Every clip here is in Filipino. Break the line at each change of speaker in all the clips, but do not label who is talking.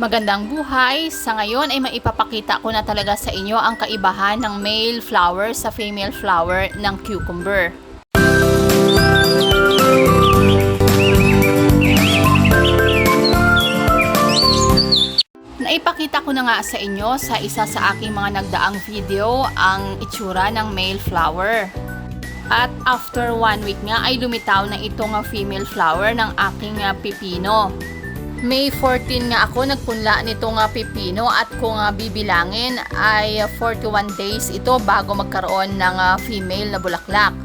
Magandang buhay! Sa ngayon ay maipapakita ko na talaga sa inyo ang kaibahan ng male flower sa female flower ng cucumber. Naipakita ko na nga sa inyo sa isa sa aking mga nagdaang video ang itsura ng male flower. At after one week nga ay lumitaw na itong female flower ng aking ah, pipino. May 14 nga ako nagpunla nitong ah, pipino at kung ah, bibilangin ay ah, 41 days ito bago magkaroon ng ah, female na bulaklak.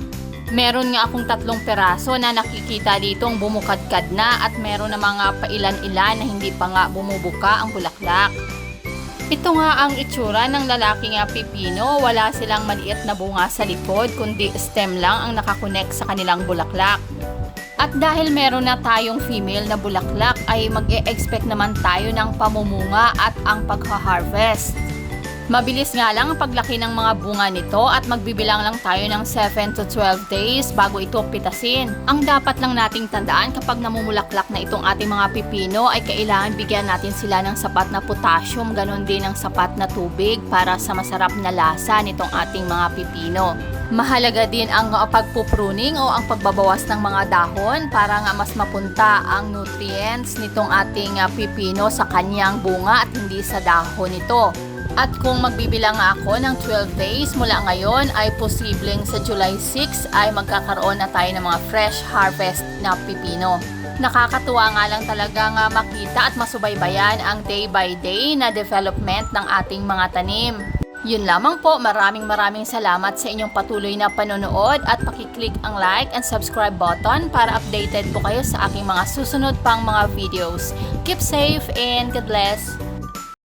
Meron nga akong tatlong peraso na nakikita ditong bumukadkad na at meron na mga pailan-ilan na hindi pa nga bumubuka ang bulaklak. Ito nga ang itsura ng lalaking nga pipino, wala silang maliit na bunga sa likod kundi stem lang ang nakakonek sa kanilang bulaklak. At dahil meron na tayong female na bulaklak ay mag-e-expect naman tayo ng pamumunga at ang pagha-harvest. Mabilis nga lang ang paglaki ng mga bunga nito at magbibilang lang tayo ng 7 to 12 days bago ito pitasin. Ang dapat lang nating tandaan kapag namumulaklak na itong ating mga pipino ay kailangan bigyan natin sila ng sapat na potassium, ganon din ng sapat na tubig para sa masarap na lasa nitong ating mga pipino. Mahalaga din ang pagpupruning o ang pagbabawas ng mga dahon para nga mas mapunta ang nutrients nitong ating pipino sa kanyang bunga at hindi sa dahon nito. At kung magbibilang ako ng 12 days mula ngayon ay posibleng sa July 6 ay magkakaroon na tayo ng mga fresh harvest na pipino. Nakakatuwa nga lang talaga nga makita at masubaybayan ang day by day na development ng ating mga tanim. Yun lamang po, maraming maraming salamat sa inyong patuloy na panonood at pakiclick ang like and subscribe button para updated po kayo sa aking mga susunod pang mga videos. Keep safe and God bless!